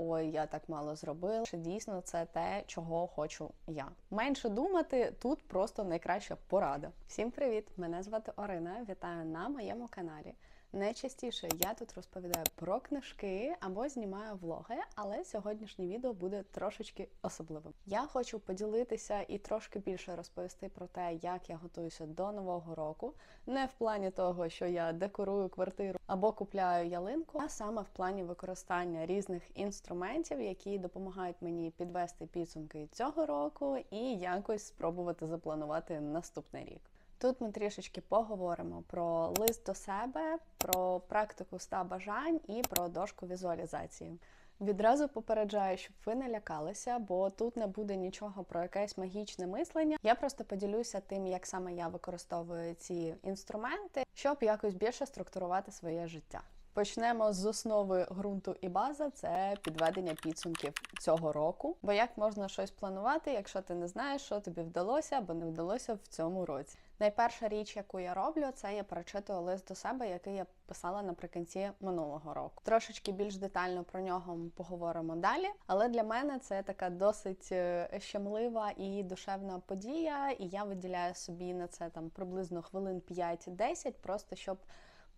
ой, я так мало зробила. Чи дійсно це те, чого хочу я? Менше думати тут просто найкраща порада. Всім привіт! Мене звати Орина. Вітаю на моєму каналі. Найчастіше я тут розповідаю про книжки або знімаю влоги, але сьогоднішнє відео буде трошечки особливим. Я хочу поділитися і трошки більше розповісти про те, як я готуюся до нового року, не в плані того, що я декорую квартиру або купляю ялинку, а саме в плані використання різних інструментів, які допомагають мені підвести підсумки цього року і якось спробувати запланувати наступний рік. Тут ми трішечки поговоримо про лист до себе, про практику 100 бажань і про дошку візуалізації. Відразу попереджаю, щоб ви не лякалися, бо тут не буде нічого про якесь магічне мислення. Я просто поділюся тим, як саме я використовую ці інструменти, щоб якось більше структурувати своє життя. Почнемо з основи ґрунту і база це підведення підсумків цього року. Бо як можна щось планувати, якщо ти не знаєш, що тобі вдалося або не вдалося в цьому році? Найперша річ, яку я роблю, це я перечитую лист до себе, який я писала наприкінці минулого року. Трошечки більш детально про нього ми поговоримо далі. Але для мене це така досить е, щемлива і душевна подія, і я виділяю собі на це там приблизно хвилин 5-10, просто щоб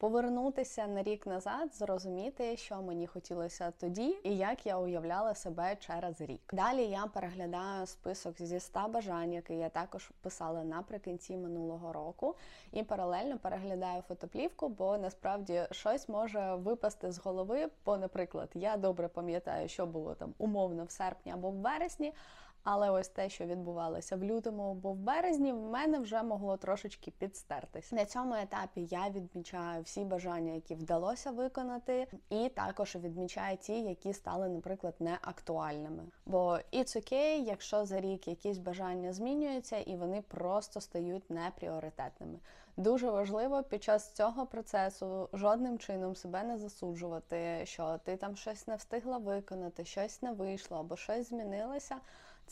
повернутися на рік назад, зрозуміти, що мені хотілося тоді, і як я уявляла себе через рік. Далі я переглядаю список зі 100 бажань, який я також писала наприкінці минулого року, і паралельно переглядаю фотоплівку, бо насправді щось може випасти з голови. Бо, наприклад, я добре пам'ятаю, що було там умовно в серпні або в вересні. Але ось те, що відбувалося в лютому або в березні, в мене вже могло трошечки підстертись. На цьому етапі я відмічаю всі бажання, які вдалося виконати, і також відмічаю ті, які стали, наприклад, неактуальними. Бо it's okay, якщо за рік якісь бажання змінюються і вони просто стають непріоритетними. Дуже важливо під час цього процесу жодним чином себе не засуджувати, що ти там щось не встигла виконати, щось не вийшло або щось змінилося.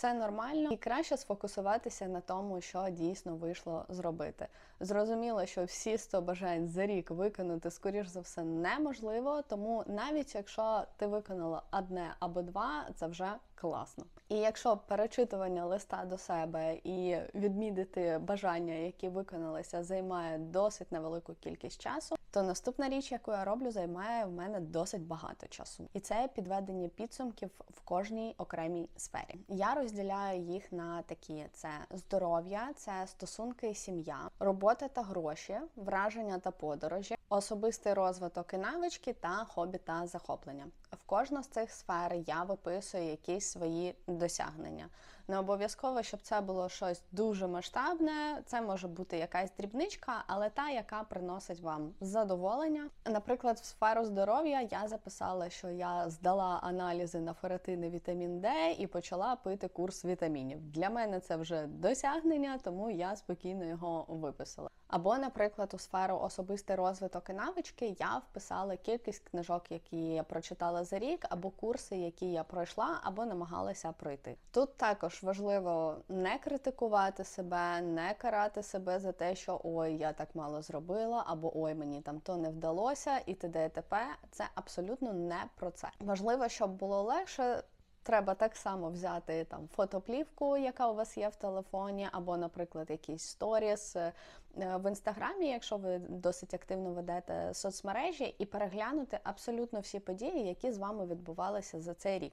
Це нормально і краще сфокусуватися на тому, що дійсно вийшло зробити. Зрозуміло, що всі 100 бажань за рік виконати, скоріш за все, неможливо. Тому навіть якщо ти виконала одне або два, це вже класно. І якщо перечитування листа до себе і відмітити бажання, які виконалися, займає досить невелику кількість часу, то наступна річ, яку я роблю, займає в мене досить багато часу. І це підведення підсумків в кожній окремій сфері. Я розділяю їх на такі: це здоров'я, це стосунки сім'я, робота та гроші, враження та подорожі, особистий розвиток і навички та хобі та захоплення. В кожну з цих сфер я виписую якісь свої досягнення. Не обов'язково, щоб це було щось дуже масштабне. Це може бути якась дрібничка, але та, яка приносить вам задоволення. Наприклад, в сферу здоров'я я записала, що я здала аналізи на ферритин і вітамін Д і почала пити курс вітамінів. Для мене це вже досягнення, тому я спокійно його виписала. Або, наприклад, у сферу особистий розвиток і навички я вписала кількість книжок, які я прочитала за рік, або курси, які я пройшла, або намагалася пройти. Тут також важливо не критикувати себе, не карати себе за те, що ой, я так мало зробила, або ой, мені там то не вдалося, і т.д. і т.п. Це абсолютно не про це. Важливо, щоб було легше. Треба так само взяти там фотоплівку, яка у вас є в телефоні, або, наприклад, якийсь сторіс е, в інстаграмі, якщо ви досить активно ведете соцмережі, і переглянути абсолютно всі події, які з вами відбувалися за цей рік.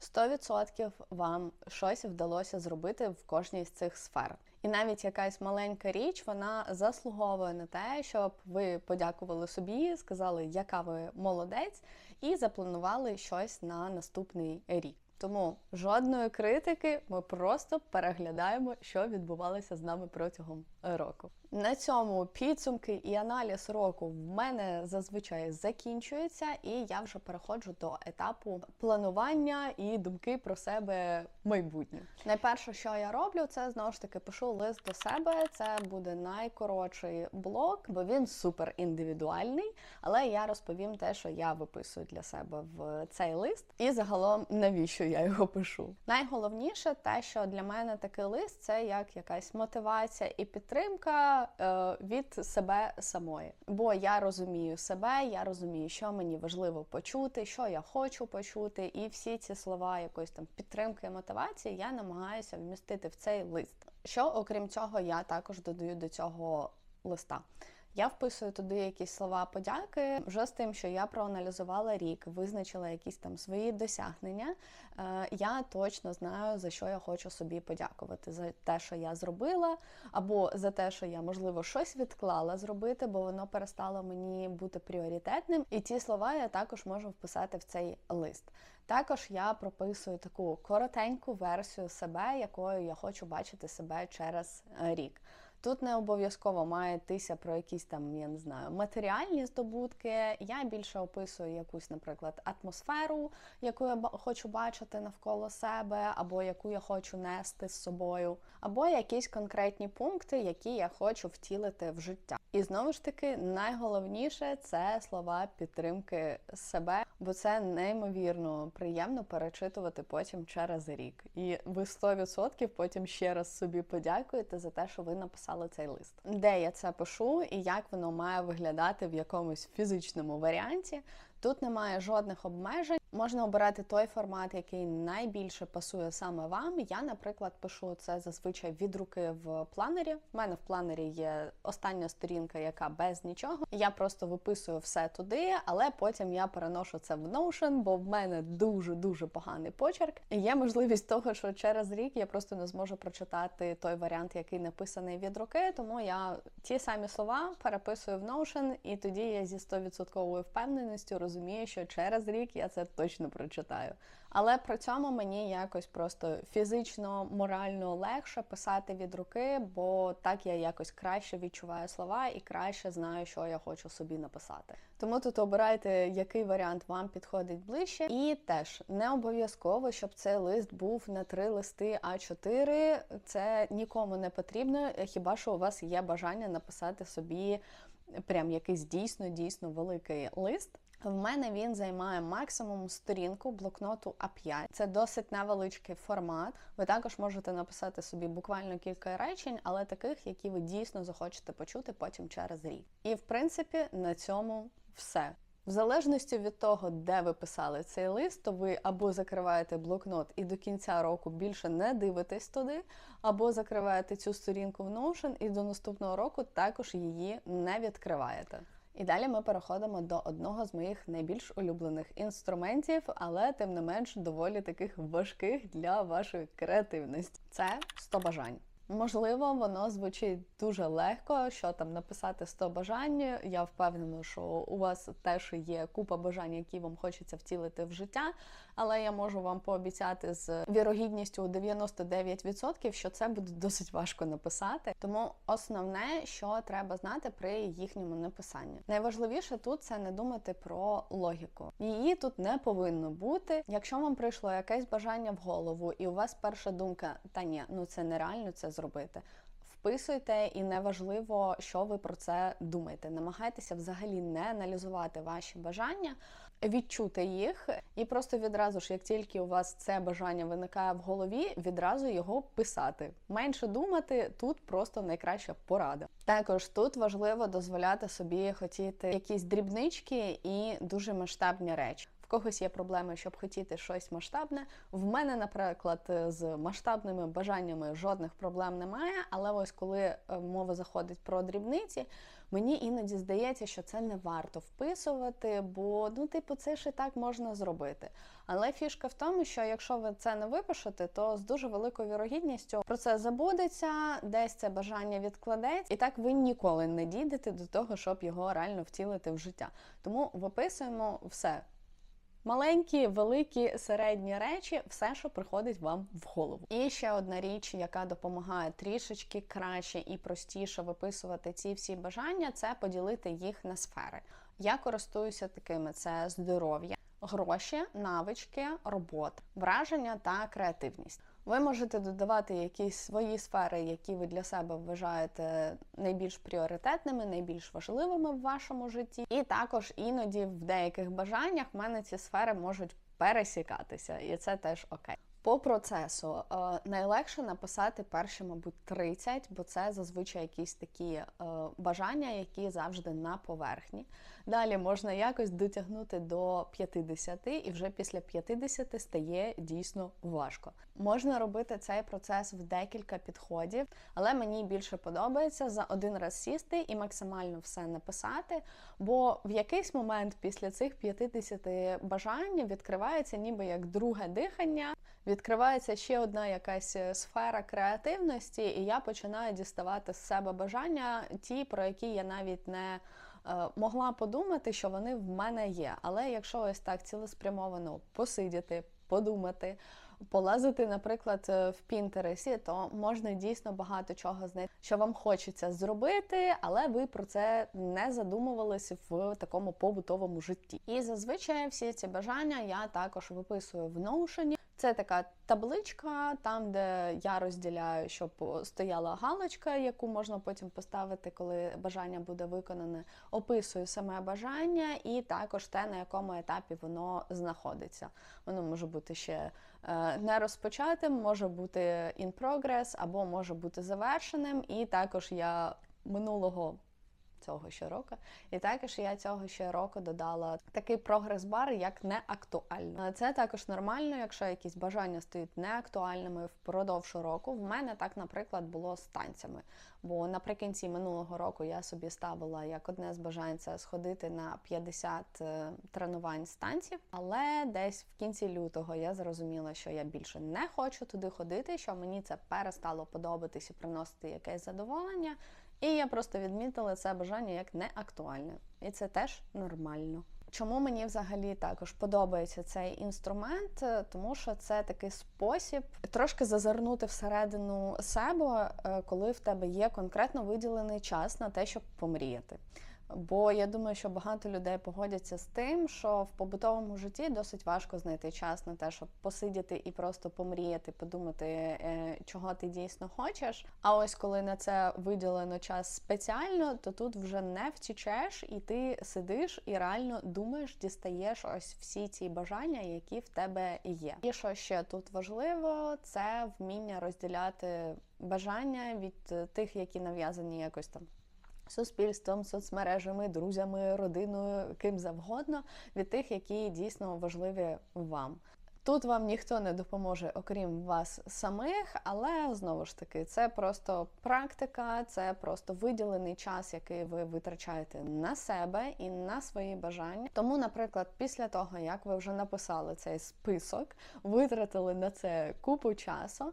100% вам щось вдалося зробити в кожній з цих сфер. І навіть якась маленька річ вона заслуговує на те, щоб ви подякували собі, сказали, яка ви молодець, і запланували щось на наступний рік. Тому жодної критики ми просто переглядаємо, що відбувалося з нами протягом року. На цьому підсумки і аналіз року в мене зазвичай закінчується, і я вже переходжу до етапу планування і думки про себе майбутнє. Найперше, що я роблю, це знову ж таки пишу лист до себе. Це буде найкоротший блок, бо він супер індивідуальний. Але я розповім те, що я виписую для себе в цей лист, і загалом навіщо я його пишу. Найголовніше те, що для мене такий лист це як якась мотивація і підтримка підтримка е, від себе самої. Бо я розумію себе, я розумію, що мені важливо почути, що я хочу почути, і всі ці слова якоїсь там підтримки і мотивації я намагаюся вмістити в цей лист. Що окрім цього, я також додаю до цього листа. Я вписую туди якісь слова подяки вже з тим, що я проаналізувала рік, визначила якісь там свої досягнення. Е, Я точно знаю, за що я хочу собі подякувати за те, що я зробила, або за те, що я, можливо, щось відклала зробити, бо воно перестало мені бути пріоритетним. І ті слова я також можу вписати в цей лист. Також я прописую таку коротеньку версію себе, якою я хочу бачити себе через е, рік. Тут не обов'язково має йтися про якісь там, я не знаю, матеріальні здобутки. Я більше описую якусь, наприклад, атмосферу, яку я хочу бачити навколо себе, або яку я хочу нести з собою, або якісь конкретні пункти, які я хочу втілити в життя. І знову ж таки, найголовніше це слова підтримки себе, бо це неймовірно приємно перечитувати потім через рік. І ви 100% потім ще раз собі подякуєте за те, що ви написали цей лист. Де я це пишу і як воно має виглядати в якомусь фізичному варіанті. Тут немає жодних обмежень. Можна обирати той формат, який найбільше пасує саме вам. Я, наприклад, пишу це зазвичай від руки в планері. У мене в планері є остання сторінка, яка без нічого. Я просто виписую все туди, але потім я переношу це в Notion, бо в мене дуже дуже поганий почерк. І є можливість того, що через рік я просто не зможу прочитати той варіант, який написаний від руки. Тому я ті самі слова переписую в Notion, і тоді я зі 100% впевненістю розумію, що через рік я це точно прочитаю. Але при цьому мені якось просто фізично, морально легше писати від руки, бо так я якось краще відчуваю слова і краще знаю, що я хочу собі написати. Тому тут обирайте, який варіант вам підходить ближче, і теж не обов'язково, щоб цей лист був на три листи А4. Це нікому не потрібно, хіба що у вас є бажання написати собі прям якийсь дійсно дійсно великий лист. В мене він займає максимум сторінку блокноту А5. Це досить невеличкий формат. Ви також можете написати собі буквально кілька речень, але таких, які ви дійсно захочете почути потім через рік. І в принципі на цьому все. В залежності від того, де ви писали цей лист, то ви або закриваєте блокнот і до кінця року більше не дивитесь туди, або закриваєте цю сторінку в Notion і до наступного року також її не відкриваєте. І далі ми переходимо до одного з моїх найбільш улюблених інструментів, але тим не менш доволі таких важких для вашої креативності. Це 100 бажань. Можливо, воно звучить дуже легко, що там написати 100 бажань. Я впевнена, що у вас теж є купа бажань, які вам хочеться втілити в життя. Але я можу вам пообіцяти з вірогідністю у 99%, що це буде досить важко написати. Тому основне, що треба знати при їхньому написанні. Найважливіше тут це не думати про логіку. Її тут не повинно бути. Якщо вам прийшло якесь бажання в голову, і у вас перша думка, та ні, ну це нереально це зробити. Вписуйте, і неважливо, що ви про це думаєте. Намагайтеся взагалі не аналізувати ваші бажання, відчути їх, і просто відразу ж, як тільки у вас це бажання виникає в голові, відразу його писати. Менше думати тут просто найкраща порада. Також тут важливо дозволяти собі хотіти якісь дрібнички і дуже масштабні речі. Когось є проблеми, щоб хотіти щось масштабне. В мене, наприклад, з масштабними бажаннями жодних проблем немає. Але ось коли е, мова заходить про дрібниці, мені іноді здається, що це не варто вписувати, бо ну, типу, це ж і так можна зробити. Але фішка в тому, що якщо ви це не випишете, то з дуже великою вірогідністю про це забудеться, десь це бажання відкладеться, і так ви ніколи не дійдете до того, щоб його реально втілити в життя. Тому виписуємо все. Маленькі, великі, середні речі, все, що приходить вам в голову. І ще одна річ, яка допомагає трішечки краще і простіше виписувати ці всі бажання, це поділити їх на сфери. Я користуюся такими: це здоров'я, гроші, навички, робота, враження та креативність. Ви можете додавати якісь свої сфери, які ви для себе вважаєте найбільш пріоритетними, найбільш важливими в вашому житті. І також іноді в деяких бажаннях в мене ці сфери можуть пересікатися, і це теж окей. По процесу е, найлегше написати перші, мабуть, 30, бо це зазвичай якісь такі е, бажання, які завжди на поверхні. Далі можна якось дотягнути до 50, і вже після 50 стає дійсно важко. Можна робити цей процес в декілька підходів, але мені більше подобається за один раз сісти і максимально все написати. Бо в якийсь момент після цих 50 бажань відкривається ніби як друге дихання. Відкривається ще одна якась сфера креативності, і я починаю діставати з себе бажання, ті, про які я навіть не е, могла подумати, що вони в мене є. Але якщо ось так цілеспрямовано посидіти, подумати, полазити, наприклад, е, в Пінтересі, то можна дійсно багато чого знайти, що вам хочеться зробити, але ви про це не задумувалися в такому побутовому житті. І зазвичай всі ці бажання я також виписую в Notion. Це така табличка, там де я розділяю, щоб стояла галочка, яку можна потім поставити, коли бажання буде виконане. Описую саме бажання, і також те, на якому етапі воно знаходиться. Воно може бути ще е, не розпочатим, може бути in progress, або може бути завершеним. І також я минулого цього ще року. І також я цього ще року додала такий прогрес-бар, як не актуально. Це також нормально, якщо якісь бажання стають неактуальними впродовж року. В мене так, наприклад, було з танцями. Бо наприкінці минулого року я собі ставила як одне з бажань це сходити на 50 е, тренувань з танців, але десь в кінці лютого я зрозуміла, що я більше не хочу туди ходити, що мені це перестало подобатись і приносити якесь задоволення. І я просто відмітила це бажання як неактуальне. І це теж нормально. Чому мені взагалі також подобається цей інструмент? Тому що це такий спосіб трошки зазирнути всередину себе, е, коли в тебе є конкретно виділений час на те, щоб помріяти. Бо я думаю, що багато людей погодяться з тим, що в побутовому житті досить важко знайти час на те, щоб посидіти і просто помріяти, подумати, е, чого ти дійсно хочеш. А ось коли на це виділено час спеціально, то тут вже не втічеш, і ти сидиш і реально думаєш, дістаєш ось всі ці бажання, які в тебе є. І що ще тут важливо, це вміння розділяти бажання від тих, які нав'язані якось там суспільством, соцмережами, друзями, родиною, ким завгодно, від тих, які дійсно важливі вам. Тут вам ніхто не допоможе, окрім вас самих, але знову ж таки, це просто практика, це просто виділений час, який ви витрачаєте на себе і на свої бажання. Тому, наприклад, після того, як ви вже написали цей список, витратили на це купу часу,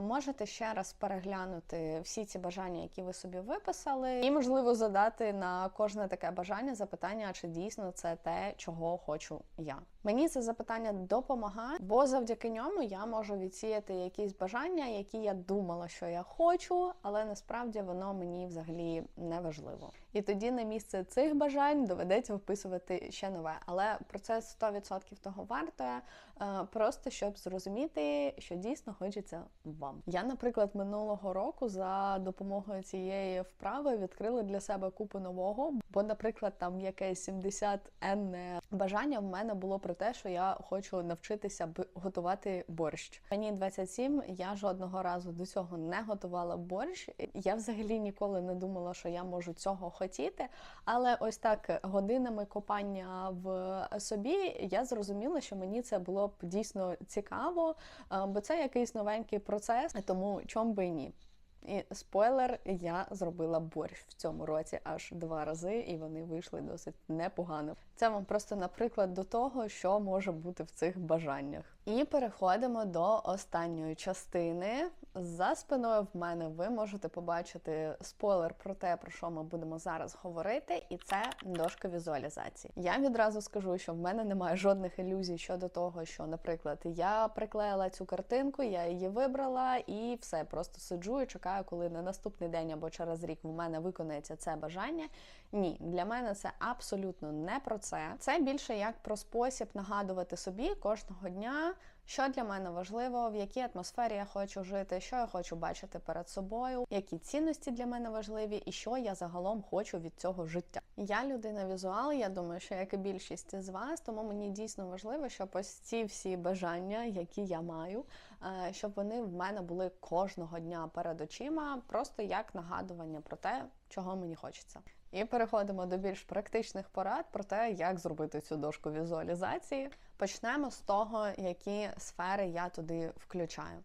можете ще раз переглянути всі ці бажання, які ви собі виписали, і можливо задати на кожне таке бажання запитання, чи дійсно це те, чого хочу я. Мені це запитання допомагає, бо завдяки ньому я можу відсіяти якісь бажання, які я думала, що я хочу, але насправді воно мені взагалі не важливо. І тоді на місце цих бажань доведеться вписувати ще нове. Але процес 100% того вартує, е, просто щоб зрозуміти, що дійсно хочеться вам. Я, наприклад, минулого року за допомогою цієї вправи відкрила для себе купу нового, бо, наприклад, там якесь 70 енне бажання в мене було про те, що я хочу навчитися готувати борщ. Мені 27, я жодного разу до цього не готувала борщ. Я взагалі ніколи не думала, що я можу цього хотіти. Але ось так годинами копання в собі я зрозуміла, що мені це було б дійсно цікаво, бо це якийсь новенький процес, тому чом би і ні. І спойлер, я зробила борщ в цьому році аж два рази, і вони вийшли досить непогано. Це вам просто наприклад до того, що може бути в цих бажаннях. І переходимо до останньої частини. За спиною в мене ви можете побачити спойлер про те, про що ми будемо зараз говорити, і це дошка візуалізації. Я відразу скажу, що в мене немає жодних ілюзій щодо того, що, наприклад, я приклеїла цю картинку, я її вибрала і все, просто сиджу і чекаю, коли на наступний день або через рік в мене виконається це бажання. Ні, для мене це абсолютно не про це. Це більше як про спосіб нагадувати собі кожного дня, що для мене важливо, в якій атмосфері я хочу жити, що я хочу бачити перед собою, які цінності для мене важливі, і що я загалом хочу від цього життя. Я людина візуал, я думаю, що як і більшість з вас, тому мені дійсно важливо, щоб ось ці всі бажання, які я маю, е, щоб вони в мене були кожного дня перед очима, просто як нагадування про те, чого мені хочеться. І переходимо до більш практичних порад про те, як зробити цю дошку візуалізації. Почнемо з того, які сфери я туди включаю.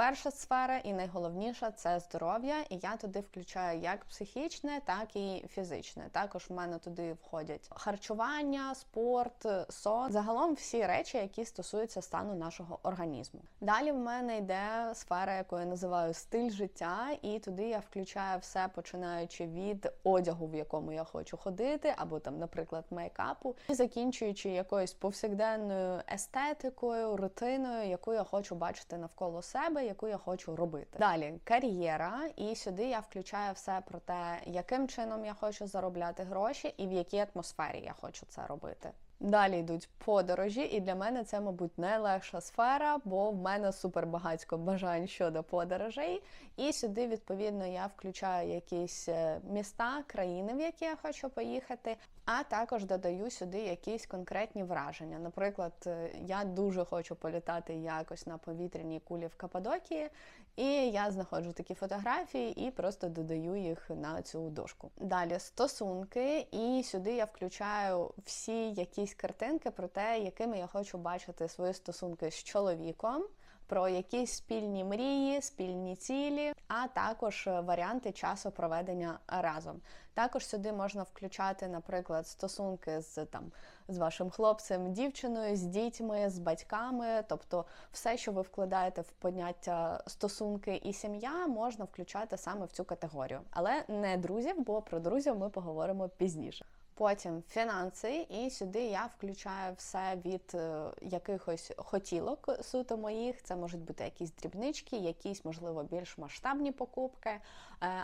Перша сфера і найголовніша це здоров'я, і я туди включаю як психічне, так і фізичне. Також в мене туди входять харчування, спорт, сон, загалом всі речі, які стосуються стану нашого організму. Далі в мене йде сфера, яку я називаю стиль життя, і туди я включаю все, починаючи від одягу, в якому я хочу ходити, або там, наприклад, мейкапу, і закінчуючи якоюсь повсякденною естетикою, рутиною, яку я хочу бачити навколо себе яку я хочу робити. Далі кар'єра, і сюди я включаю все про те, яким чином я хочу заробляти гроші і в якій атмосфері я хочу це робити. Далі йдуть подорожі, і для мене це, мабуть, найлегша сфера, бо в мене супер багатько бажань щодо подорожей. І сюди, відповідно, я включаю якісь е, міста, країни, в які я хочу поїхати, а також додаю сюди якісь конкретні враження. Наприклад, е, я дуже хочу політати якось на повітряній кулі в Каппадокії, і я знаходжу такі фотографії і просто додаю їх на цю дошку. Далі стосунки, і сюди я включаю всі якісь картинки про те, якими я хочу бачити свої стосунки з чоловіком про якісь спільні мрії, спільні цілі, а також варіанти часу проведення разом. Також сюди можна включати, наприклад, стосунки з там з вашим хлопцем, дівчиною, з дітьми, з батьками, тобто все, що ви вкладаєте в поняття стосунки і сім'я, можна включати саме в цю категорію, але не друзів, бо про друзів ми поговоримо пізніше. Потім фінанси, і сюди я включаю все від е, якихось хотілок суто моїх. Це можуть бути якісь дрібнички, якісь, можливо, більш масштабні покупки, е,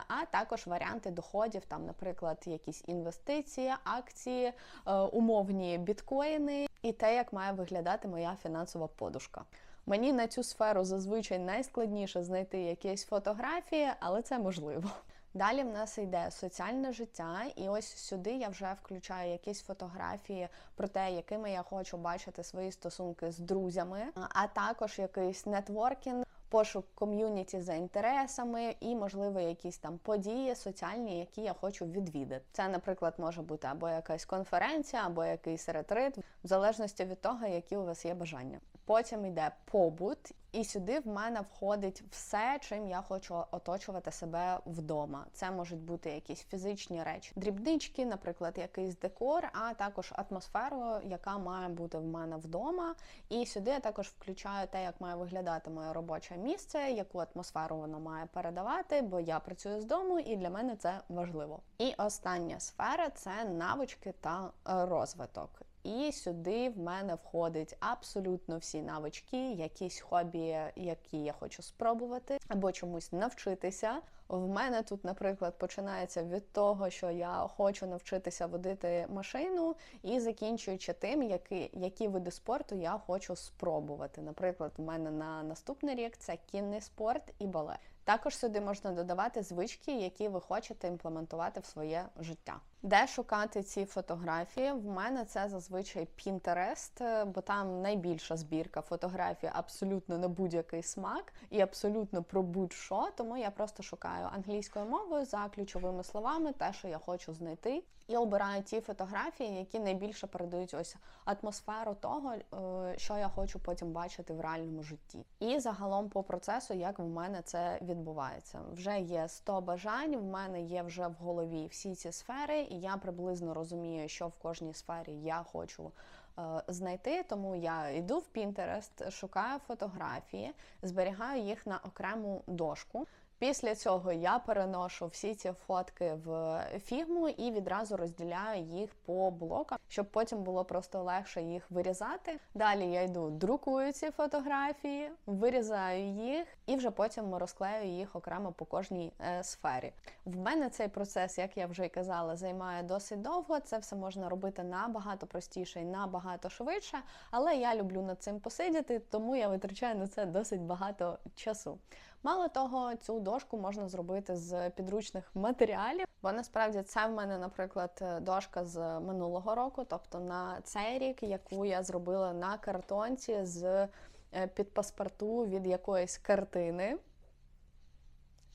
а також варіанти доходів, там, наприклад, якісь інвестиції, акції, е, умовні біткоїни і те, як має виглядати моя фінансова подушка. Мені на цю сферу зазвичай найскладніше знайти якісь фотографії, але це можливо. Далі в нас йде соціальне життя, і ось сюди я вже включаю якісь фотографії про те, якими я хочу бачити свої стосунки з друзями, а також якийсь нетворкінг. Пошук ком'юніті за інтересами і, можливо, якісь там події соціальні, які я хочу відвідати. Це, наприклад, може бути або якась конференція, або якийсь ретрит, в залежності від того, які у вас є бажання. Потім йде побут, і сюди в мене входить все, чим я хочу оточувати себе вдома. Це можуть бути якісь фізичні речі, дрібнички, наприклад, якийсь декор, а також атмосферу, яка має бути в мене вдома. І сюди я також включаю те, як має виглядати моє робоче місце, яку атмосферу воно має передавати, бо я працюю з дому, і для мене це важливо. І остання сфера це навички та розвиток. І сюди в мене входить абсолютно всі навички, якісь хобі, які я хочу спробувати, або чомусь навчитися. В мене тут, наприклад, починається від того, що я хочу навчитися водити машину, і закінчуючи тим, які які види спорту я хочу спробувати. Наприклад, в мене на наступний рік це кінний спорт і балет. Також сюди можна додавати звички, які ви хочете імплементувати в своє життя. Де шукати ці фотографії? В мене це зазвичай Pinterest, бо там найбільша збірка фотографій абсолютно на будь-який смак і абсолютно про будь-що. Тому я просто шукаю англійською мовою за ключовими словами, те, що я хочу знайти, і обираю ті фотографії, які найбільше передають ось атмосферу того, е, що я хочу потім бачити в реальному житті. І загалом по процесу, як в мене це відбувається. Вже є 100 бажань, в мене є вже в голові всі ці сфери, і я приблизно розумію, що в кожній сфері я хочу. Е, знайти, тому я йду в Pinterest, шукаю фотографії, зберігаю їх на окрему дошку. Після цього я переношу всі ці фотки в фігму і відразу розділяю їх по блокам, щоб потім було просто легше їх вирізати. Далі я йду, друкую ці фотографії, вирізаю їх і вже потім розклею їх окремо по кожній е, сфері. В мене цей процес, як я вже й казала, займає досить довго. Це все можна робити набагато простіше і набагато швидше. Але я люблю над цим посидіти, тому я витрачаю на це досить багато часу. Мало того, цю дошку можна зробити з підручних матеріалів, бо насправді це в мене, наприклад, дошка з минулого року, тобто на цей рік, яку я зробила на картонці з підпаспорту під паспорту від якоїсь картини.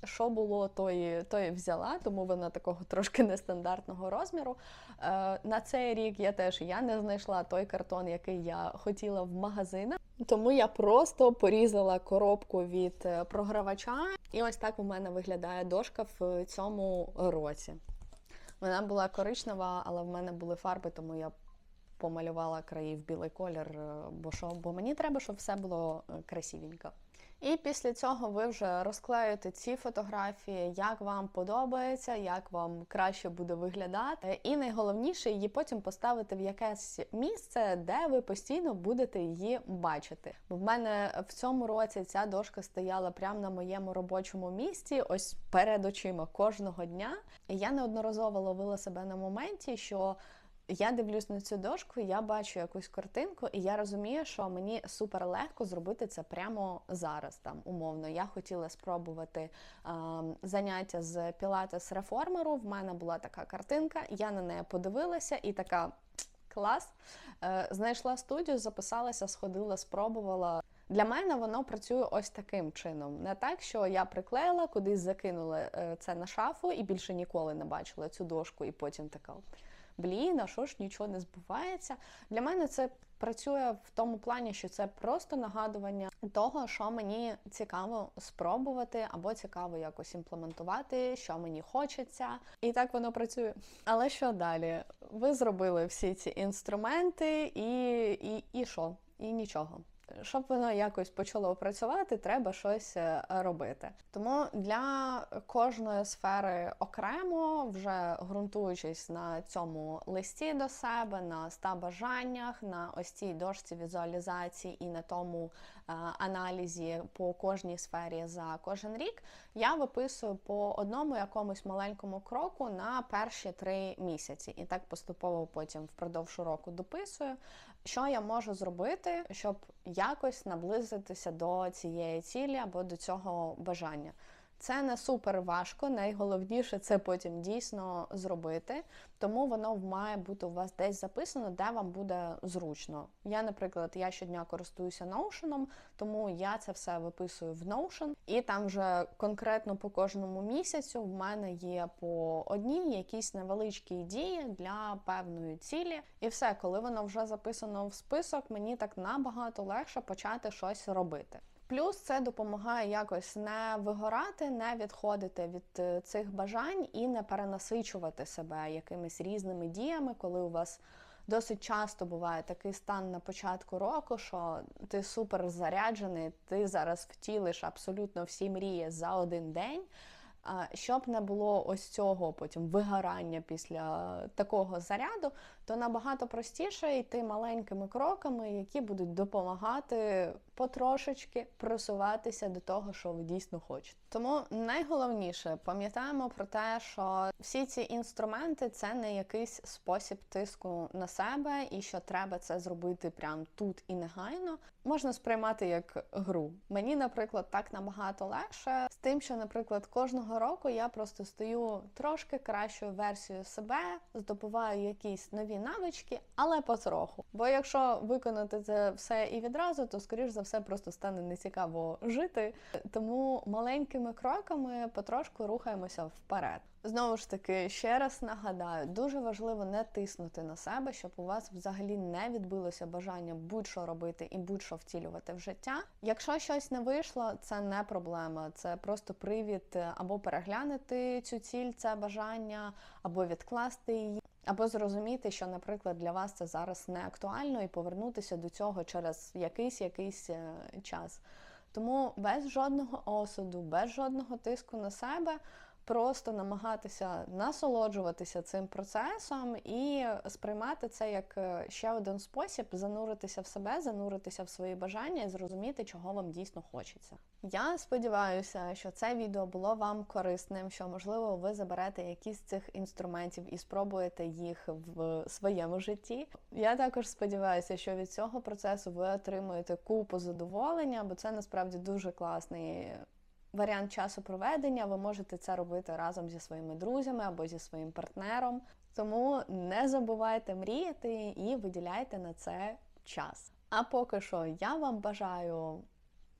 Що було, то і, то і взяла, тому вона такого трошки нестандартного розміру. Е, на цей рік я теж я не знайшла той картон, який я хотіла в магазинах. Тому я просто порізала коробку від е, програвача, і ось так у мене виглядає дошка в цьому році. Вона була коричнева, але в мене були фарби, тому я помалювала краї в білий колір, е, бо що, бо мені треба, щоб все було е, красивенько. І після цього ви вже розклеюєте ці фотографії, як вам подобається, як вам краще буде виглядати. І найголовніше її потім поставити в якесь місце, де ви постійно будете її бачити. В мене в цьому році ця дошка стояла прямо на моєму робочому місці, ось перед очима кожного дня. І я неодноразово ловила себе на моменті, що я дивлюсь на цю дошку, я бачу якусь картинку, і я розумію, що мені супер легко зробити це прямо зараз. Там умовно. Я хотіла спробувати е, заняття з пілатес реформеру. В мене була така картинка, я на неї подивилася і така клас. Е, знайшла студію, записалася, сходила, спробувала. Для мене воно працює ось таким чином. Не так, що я приклеїла, кудись закинула е, це на шафу і більше ніколи не бачила цю дошку, і потім така блін, а що ж нічого не збувається. Для мене це працює в тому плані, що це просто нагадування того, що мені цікаво спробувати, або цікаво якось імплементувати, що мені хочеться. І так воно працює. Але що далі? Ви зробили всі ці інструменти, і, і, і що? І нічого щоб воно якось почало працювати, треба щось е, робити. Тому для кожної сфери окремо, вже ґрунтуючись на цьому листі до себе, на ста бажаннях, на ось цій дошці візуалізації і на тому е, аналізі по кожній сфері за кожен рік, я виписую по одному якомусь маленькому кроку на перші три місяці. І так поступово потім впродовж року дописую. Що я можу зробити, щоб якось наблизитися до цієї цілі або до цього бажання? Це не супер важко, найголовніше це потім дійсно зробити, тому воно має бути у вас десь записано, де вам буде зручно. Я, наприклад, я щодня користуюся Notion, тому я це все виписую в Notion, і там вже конкретно по кожному місяцю в мене є по одній якісь невеличкі ідеї для певної цілі. І все, коли воно вже записано в список, мені так набагато легше почати щось робити. Плюс це допомагає якось не вигорати, не відходити від е, цих бажань і не перенасичувати себе якимись різними діями, коли у вас досить часто буває такий стан на початку року, що ти супер заряджений, ти зараз втілиш абсолютно всі мрії за один день. Щоб не було ось цього потім вигорання після такого заряду, то набагато простіше йти маленькими кроками, які будуть допомагати потрошечки просуватися до того, що ви дійсно хочете. Тому найголовніше пам'ятаємо про те, що всі ці інструменти це не якийсь спосіб тиску на себе, і що треба це зробити прямо тут і негайно. Можна сприймати як гру. Мені, наприклад, так набагато легше з тим, що, наприклад, кожного року я просто стаю трошки кращою версією себе, здобуваю якісь нові навички, але потроху. Бо якщо виконати це все і відразу, то скоріш за все просто стане нецікаво жити. Тому маленькими кроками потрошку рухаємося вперед. Знову ж таки, ще раз нагадаю, дуже важливо не тиснути на себе, щоб у вас взагалі не відбилося бажання будь-що робити і будь-що втілювати в життя. Якщо щось не вийшло, це не проблема, це просто привід е, або переглянути цю ціль, це бажання, або відкласти її. Або зрозуміти, що, наприклад, для вас це зараз не актуально, і повернутися до цього через якийсь якийсь е, час. Тому без жодного осуду, без жодного тиску на себе. Просто намагатися насолоджуватися цим процесом і сприймати це як е, ще один спосіб зануритися в себе, зануритися в свої бажання і зрозуміти, чого вам дійсно хочеться. Я сподіваюся, що це відео було вам корисним, що можливо ви заберете якісь з цих інструментів і спробуєте їх в своєму житті. Я також сподіваюся, що від цього процесу ви отримуєте купу задоволення, бо це насправді дуже класний варіант часу проведення. Ви можете це робити разом зі своїми друзями або зі своїм партнером. Тому не забувайте мріяти і виділяйте на це час. А поки що я вам бажаю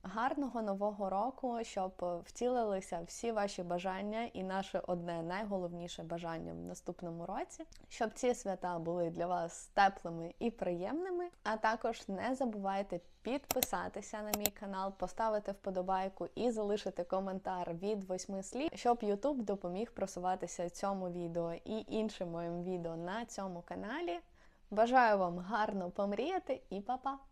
гарного нового року, щоб втілилися всі ваші бажання, і наше одне найголовніше бажання в наступному році, щоб ці свята були для вас теплими і приємними. А також не забувайте підписатися на мій канал, поставити вподобайку і залишити коментар від восьми слів, щоб YouTube допоміг просуватися цьому відео і іншим моїм відео на цьому каналі. Бажаю вам гарно помріяти і па-па!